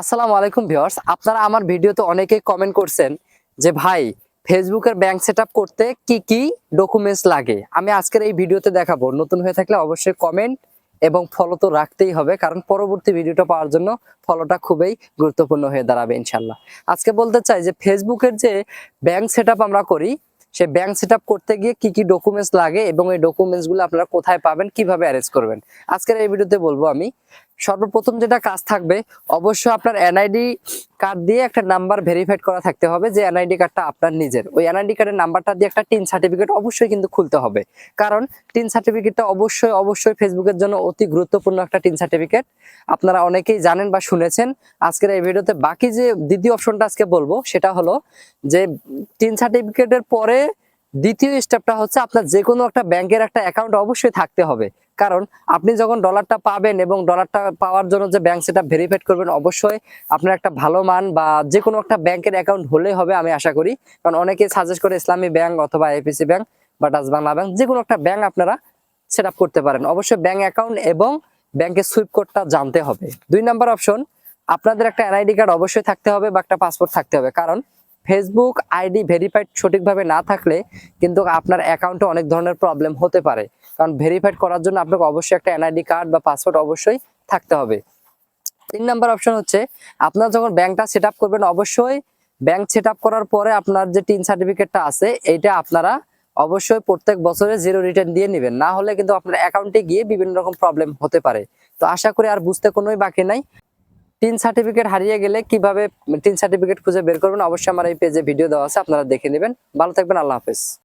আসসালামু আলাইকুম ভিউয়ার্স। আপনারা আমার ভিডিওতে অনেকেই কমেন্ট করছেন যে, ভাই ফেসবুকের ব্যাংক সেট করতে কি কি ডকুমেন্টস লাগে? আমি আজকের এই ভিডিওতে দেখাবো। নতুন হয়ে থাকলে অবশ্যই কমেন্ট এবং ফলো তো রাখতেই হবে, কারণ পরবর্তী ভিডিওটা পাওয়ার জন্য ফলোটা খুবই গুরুত্বপূর্ণ হয়ে দাঁড়াবে ইনশাল্লাহ আজকে বলতে চাই যে ফেসবুকের যে ব্যাংক সেট আমরা করি সেই ব্যাংক সেট করতে গিয়ে কি কি ডকুমেন্টস লাগে এবং এই ডকুমেন্টসগুলো আপনারা কোথায় পাবেন, কীভাবে অ্যারেঞ্জ করবেন? আজকের এই ভিডিওতে বলব আমি সর্বপ্রথম যেটা কাজ থাকবে, অবশ্যই আপনার এনআইডি কার্ড দিয়ে একটা নাম্বার ভেরিফাইড করা থাকতে হবে যে এনআইডি কার্ডটা আপনার নিজের। ওই এনআইডি কার্ডের নাম্বারটা দিয়ে একটা টিন সার্টিফিকেট অবশ্যই কিন্তু খুলতে হবে। কারণ টিন সার্টিফিকেটটা অবশ্যই অবশ্যই ফেসবুকের জন্য অতি গুরুত্বপূর্ণ একটা টিন সার্টিফিকেট আপনারা অনেকেই জানেন বা শুনেছেন, আজকের এই ভিডিওতে বাকি যে দ্বিতীয় অপশনটা আজকে বলব, সেটা হলো যে টিন সার্টিফিকেটের পরে দ্বিতীয় স্টেপটা হচ্ছে আপনার যে কোনো একটা ব্যাংকের একটা অ্যাকাউন্ট অবশ্যই থাকতে হবে। কারণ আপনি যখন ডলারটা পাবেন এবং ডলারটা পাওয়ার জন্য যে ব্যাংক সেটা ভেরিফাইড করবেন, অবশ্যই আপনার একটা ভালো মান বা যে কোনো একটা ব্যাংকের অ্যাকাউন্ট হলেই হবে আমি আশা করি। কারণ অনেকে সাজেস্ট করে ইসলামী ব্যাংক অথবা এপিসি ব্যাংক বা ডাচ বাংলা ব্যাংক যে কোনো একটা ব্যাংক আপনারা সেট করতে পারেন। অবশ্যই ব্যাংক অ্যাকাউন্ট এবং ব্যাংকের সুইপ কোডটা জানতে হবে। দুই নাম্বার অপশন আপনাদের একটা এনআইডি কার্ড অবশ্যই থাকতে হবে বা একটা পাসপোর্ট থাকতে হবে। কারণ ফেসবুক আইডি ভেরিফাইড সঠিকভাবে না থাকলে কিন্তু আপনার অ্যাকাউন্টে অনেক ধরনের প্রবলেম হতে পারে। কারণ ভেরিফাইড করার জন্য আপনাকে অবশ্যই একটা এনআইডি কার্ড বা পাসপোর্ট অবশ্যই থাকতে হবে। তিন নাম্বার অপশন হচ্ছে, আপনার যখন ব্যাংকটা সেট করবেন, অবশ্যই ব্যাংক সেট করার পরে আপনার যে টিন সার্টিফিকেটটা আছে, এইটা আপনারা অবশ্যই প্রত্যেক বছরে জিরো রিটার্ন দিয়ে নেবেন। না হলে কিন্তু আপনার অ্যাকাউন্টে গিয়ে বিভিন্ন রকম প্রবলেম হতে পারে। তো আশা করি আর বুঝতে কোনোই বাকি নাই। টিন সার্টিফিকেট হারিয়ে গেলে কীভাবে টিন সার্টিফিকেট খুঁজে বের করবেন, অবশ্যই আমার এই পেজে ভিডিও দেওয়া আছে, আপনারা দেখে নেবেন। ভালো থাকবেন, আল্লাহ হাফেজ।